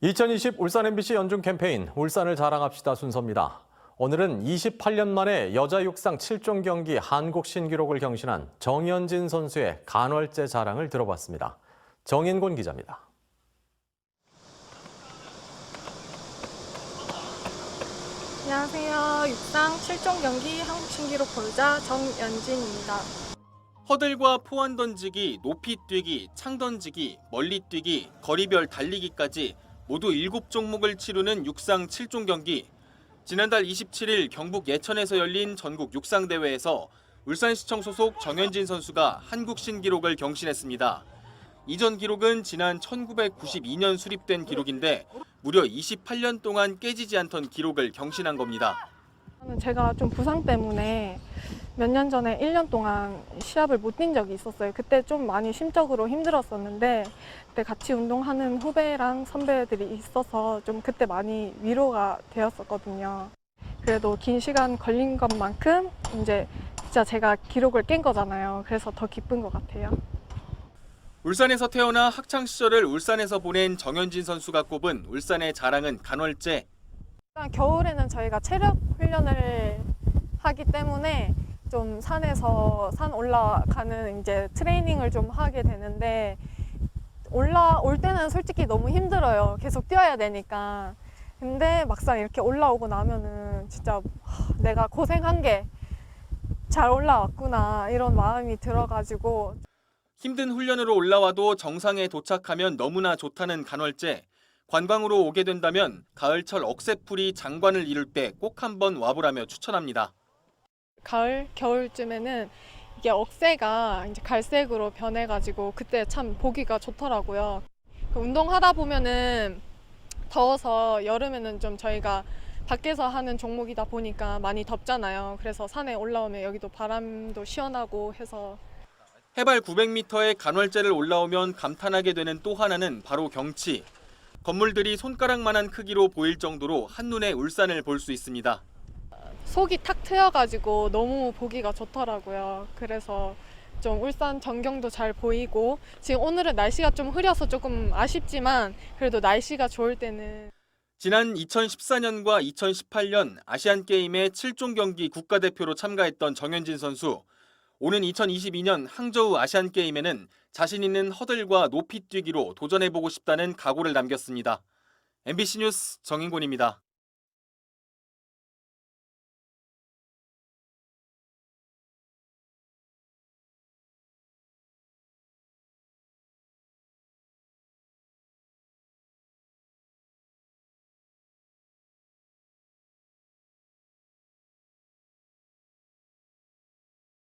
2020 울산 MBC 연중 캠페인 울산을 자랑합시다 순서입니다. 오늘은 28년 만에 여자 육상 7종 경기 한국 신기록을 경신한 정현진 선수의 간헐제 자랑을 들어봤습니다. 정인곤 기자입니다. 안녕하세요. 육상 7종 경기 한국 신기록 보유자 정연진입니다. 허들과 포환 던지기, 높이 뛰기, 창 던지기, 멀리 뛰기, 거리별 달리기까지 모두 7종목을 치르는 육상 7종 경기. 지난달 27일 경북 예천에서 열린 전국 육상 대회에서 울산시청 소속 정현진 선수가 한국 신기록을 경신했습니다. 이전 기록은 지난 1992년 수립된 기록인데 무려 28년 동안 깨지지 않던 기록을 경신한 겁니다. 제가 좀 부상 때문에 몇 년 전에 1년 동안 시합을 못 뛴 적이 있었어요. 그때 좀 많이 심적으로 힘들었었는데 그때 같이 운동하는 후배랑 선배들이 있어서 좀 그때 많이 위로가 되었었거든요. 그래도 긴 시간 걸린 것만큼 이제 진짜 제가 기록을 깬 거잖아요. 그래서 더 기쁜 것 같아요. 울산에서 태어나 학창 시절을 울산에서 보낸 정현진 선수가 꼽은 울산의 자랑은 간헐제. 일단 겨울에는 저희가 체력 훈련을 하기 때문에 좀 산에서 산 올라가는 이제 트레이닝을 좀 하게 되는데 올라올 때는 솔직히 너무 힘들어요. 계속 뛰어야 되니까. 근데 막상 이렇게 올라오고 나면은 진짜 하, 내가 고생한 게 잘 올라왔구나 이런 마음이 들어가지고 힘든 훈련으로 올라와도 정상에 도착하면 너무나 좋다는 간헐제. 관광으로 오게 된다면 가을철 억새풀이 장관을 이룰 때 꼭 한번 와보라며 추천합니다. 가을, 겨울쯤에는 이게 억새가 이제 갈색으로 변해가지고 그때 참 보기가 좋더라고요. 그 운동하다 보면은 더워서 여름에는 좀 저희가 밖에서 하는 종목이다 보니까 많이 덥잖아요. 그래서 산에 올라오면 여기도 바람도 시원하고 해서 해발 900m의 간헐제를 올라오면 감탄하게 되는 또 하나는 바로 경치. 건물들이 손가락만한 크기로 보일 정도로 한눈에 울산을 볼 수 있습니다. 속이 탁 트여가지고 너무 보기가 좋더라고요. 그래서 좀 울산 전경도 잘 보이고 지금 오늘은 날씨가 좀 흐려서 조금 아쉽지만 그래도 날씨가 좋을 때는 지난 2014년과 2018년 아시안 게임의 7종 경기 국가대표로 참가했던 정현진 선수. 오는 2022년 항저우 아시안 게임에는 자신 있는 허들과 높이 뛰기로 도전해 보고 싶다는 각오를 남겼습니다. MBC 뉴스 정인곤입니다.